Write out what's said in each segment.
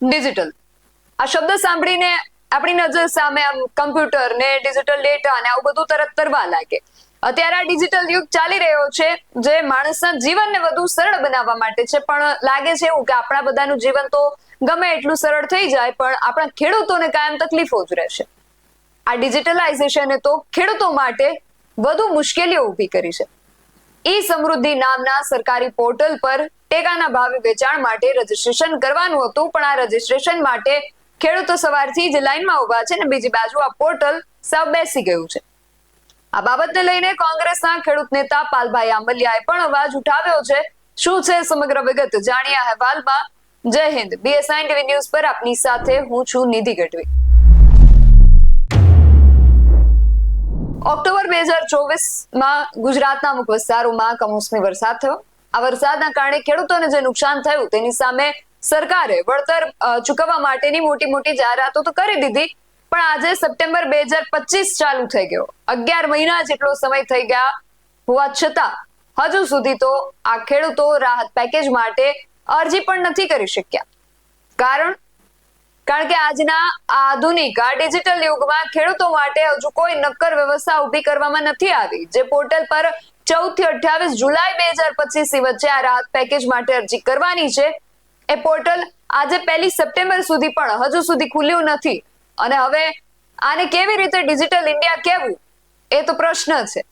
Digital. આ શબ્દ સાંભળીને આપણી નજર સામે આમ કમ્પ્યુટર ને ડિજિટલ ડેટા ને આવું બધું તરત તરવા લાગે. અત્યારે આ ડિજિટલ યુગ ચાલી રહ્યો છે, જે માણસના જીવનને વધુ સરળ બનાવવા માટે છે, પણ લાગે છે એવું કે આપણા બધાનું જીવન તો ગમે એટલું સરળ થઈ જાય, પણ આપણા ખેડૂતોને કાયમ તકલીફો જ રહેશે. આ ડિજિટલાઇઝેશને તો ખેડૂતો માટે વધુ મુશ્કેલીઓ ઊભી કરી છે. ઈ સમૃદ્ધિ નામના સરકારી પોર્ટલ પર ટેકાના ભાવે વેચાણ માટે રજીસ્ટ્રેશન કરવાનું હતું, પણ આ રજીસ્ટ્રેશન માટે ખેડૂતો સવારથી જ લાઈનમાં ઊભા છે અને બીજી બાજુ આ પોર્ટલ સાવ બેસી ગયું છે. આ બાબતને લઈને કોંગ્રેસના ખેડૂત નેતા પાલભાઈ આંબલિયાએ પણ અવાજ ઉઠાવ્યો છે. શું છે સમગ્ર વિગત? જાણીએ અહેવાલમાં. જય હિન્દ. બીએસઆઈ ટીવી ન્યૂઝ પર આપની સાથે હું છું નિધિ ગઢવી. ઓક્ટોબર બે હજાર ચોવીસમાં ગુજરાતના અમુક વિસ્તારોમાં કમોસમી વરસાદ થયો. આ વરસાદના કારણે ખેડૂતોને જે નુકસાન થયું તેની સામે સરકારે વળતર ચૂકવવા માટેની મોટી મોટી જાહેરાતો તો કરી દીધી, પણ આજે સપ્ટેમ્બર બે હજાર પચીસ ચાલુ થઈ ગયો. અગિયાર મહિના જેટલો સમય થઈ ગયા હોવા છતાં હજુ સુધી તો આ ખેડૂતો રાહત પેકેજ માટે અરજી પણ નથી કરી શક્યા. કારણ કારણ કે આજના આધુનિક આ ડિજિટલ યુગમાં ખેડૂતો માટે હજુ કોઈ નક્કર વ્યવસ્થા ઊભી કરવામાં નથી આવી. જે પોર્ટલ પર ચૌદથી અઠ્યાવીસ જુલાઈ બે હજાર પચીસ વચ્ચે આ રાહત પેકેજ માટે અરજી કરવાની છે. એ પોર્ટલ આજે પહેલી સપ્ટેમ્બર સુધી પણ હજુ સુધી ખુલ્યું નથી. અને હવે આને કેવી રીતે ડિજિટલ ઇન્ડિયા કહેવું? એ તો પ્રશ્ન છે.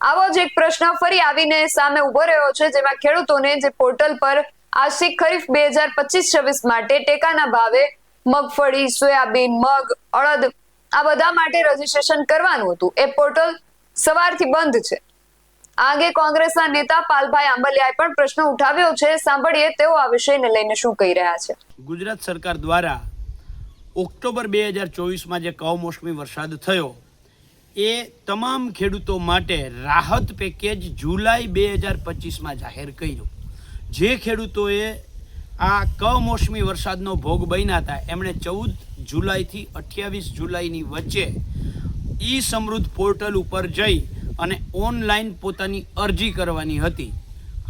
આવો જ એક પ્રશ્ન ફરી આવીને સામે ઊભો રહ્યો છે, જેમાં ખેડૂતોને જે પોર્ટલ પર આજથી ખરીફ બે હજાર પચીસ છવ્વીસ માટે ટેકાના ભાવે મગફળી સોયાબીન, મગ, અડદ, આ બધા માટે રજીસ્ટ્રેશન કરવાનું હતું. એ પોર્ટલ સવારથી બંધ છે. આ અંગે કોંગ્રેસના નેતા પાલભાઈ આંબલિયાએ પણ પ્રશ્ન ઉઠાવ્યો છે. સાંભળીએ તેઓ આ વિષયને લઈને શું કહી રહ્યા છે. ગુજરાત સરકાર દ્વારા ઓક્ટોબર બે હજાર ચોવીસમાં જે કમોસમી વરસાદ થયો, એ તમામ ખેડૂતો માટે રાહત પેકેજ જુલાઈ બે હજાર પચીસમાં જાહેર કર્યું. જે ખેડૂતોએ આ કમોસમી વરસાદનો ભોગ બન્યા હતા. એમણે ચૌદ જુલાઈથી અઠ્યાવીસ જુલાઈની વચ્ચે ઈ સમૃદ્ધ પોર્ટલ ઉપર જઈ અને ઓનલાઈન પોતાની અરજી કરવાની હતી.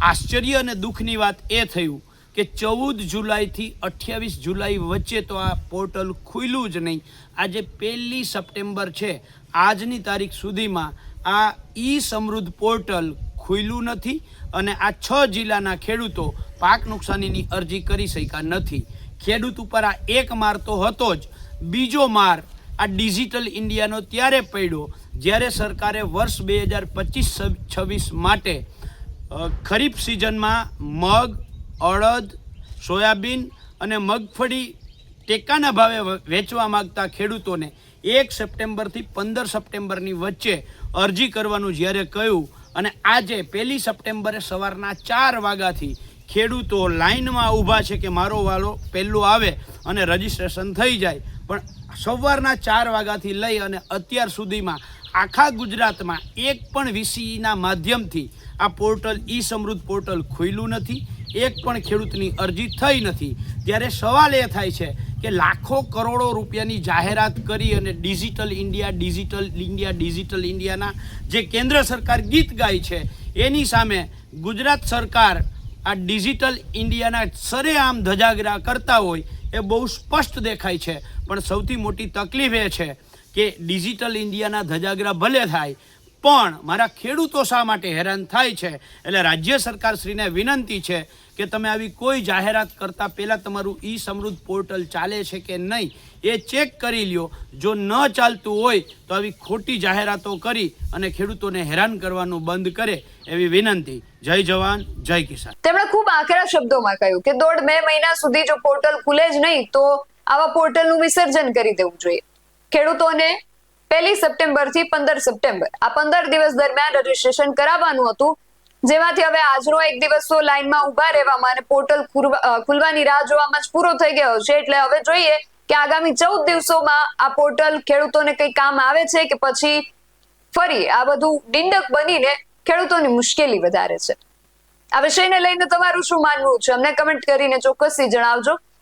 આશ્ચર્ય અને દુઃખની વાત એ થયું કે ચૌદ જુલાઈથી અઠ્યાવીસ જુલાઈ વચ્ચે તો આ પોર્ટલ ખુલ્યું જ નહીં. આજે પહેલી સપ્ટેમ્બર છે. આજની તારીખ સુધીમાં આ ઈ સમૃદ્ધ પોર્ટલ ખુલ્યું નથી અને આ છ જિલ્લાના ખેડૂતો પાક નુકસાનીની અરજી કરી શક્યા નથી. ખેડૂત ઉપર આ એક માર તો હતો જ. બીજો માર આ ડિજિટલ ઇન્ડિયાનો ત્યારે પડ્યો જ્યારે સરકારે વર્ષ બે હજાર પચીસ છવ્વીસ માટે ખરીફ સિઝનમાં મગ, અડદ, સોયાબીન અને મગફળી ટેકાના ભાવે વેચવા માંગતા ખેડૂતોને એક સપ્ટેમ્બરથી પંદર સપ્ટેમ્બરની વચ્ચે અરજી કરવાનું જ્યારે કહ્યું અને આજે પહેલી સપ્ટેમ્બરે સવારના ચાર વાગ્યાથી ખેડૂતો લાઈનમાં ઊભા છે કે મારો વાલો પહેલો આવે અને રજીસ્ટ્રેશન થઈ જાય. પણ સવારના ચાર વાગ્યાથી લઈ અને અત્યાર સુધીમાં આખા ગુજરાતમાં એક પણ વીસીના માધ્યમથી આ પોર્ટલ ઈ સમૃદ્ધ પોર્ટલ ખુલ્યું નથી. એક પણ ખેડૂતની અરજી થઈ નથી. ત્યારે સવાલ એ થાય છે કે લાખો કરોડો રૂપિયાની જાહેરાત કરી અને digital India digital India, digital ઇન્ડિયાના જે કેન્દ્ર સરકાર ગીત ગાય છે, એની સામે ગુજરાત સરકાર આ ડિજિટલ ઇન્ડિયાના સરેઆમ ધજાગરા કરતા હોય એ બહુ સ્પષ્ટ દેખાય છે. પણ સૌથી મોટી તકલીફ એ છે કે ડિજિટલ ઇન્ડિયાના ધજાગરા ભલે થાય પણ મારા ખેડૂતો શા માટે હેરાન થાય છે? એટલે રાજ્ય સરકારશ્રીને વિનંતી છે કે તમે આવી કોઈ જાહેરાત કરતાં પહેલાં તમારું ઈ સમૃદ્ધ પોર્ટલ ચાલે છે કે નહીં, એ ચેક કરી લ્યો. જો ન ચાલતું હોય તો આવી ખોટી જાહેરાતો કરી અને ખેડૂતોને હેરાન કરવાનું બંધ કરે એવી વિનંતી. જય જવાન, જય કિસાન. તેમણે ખૂબ આકરા શબ્દોમાં કહ્યું કે દોઢ બે મહિના સુધી જો પોર્ટલ ખુલે જ નહીં તો આવા પોર્ટલનું વિસર્જન કરી દેવું જોઈએ. ખેડૂતોને પહેલી સપ્ટેમ્બરથી પંદર સપ્ટેમ્બર. આ પંદર દિવસ દરમિયાન રજીસ્ટ્રેશન કરાવવાનું હતું. જેમાંથી હવે આજનો એક દિવસ તો લાઈનમાં ઊભા રહેવામાં અને પોર્ટલ ખુલવાની રાહ જોવામાં જ પૂરો થઈ ગયો છે. એટલે હવે જોઈએ કે આગામી ચૌદ દિવસોમાં આ પોર્ટલ ખેડૂતોને કઈ કામ આવે છે કે પછી ફરી આ બધું ડિંડક બનીને ખેડૂતોની મુશ્કેલી વધારે છે. આ વિષયને લઈને તમારું શું માનવું છે? અમને કમેન્ટ કરીને ચોક્કસથી જણાવજો.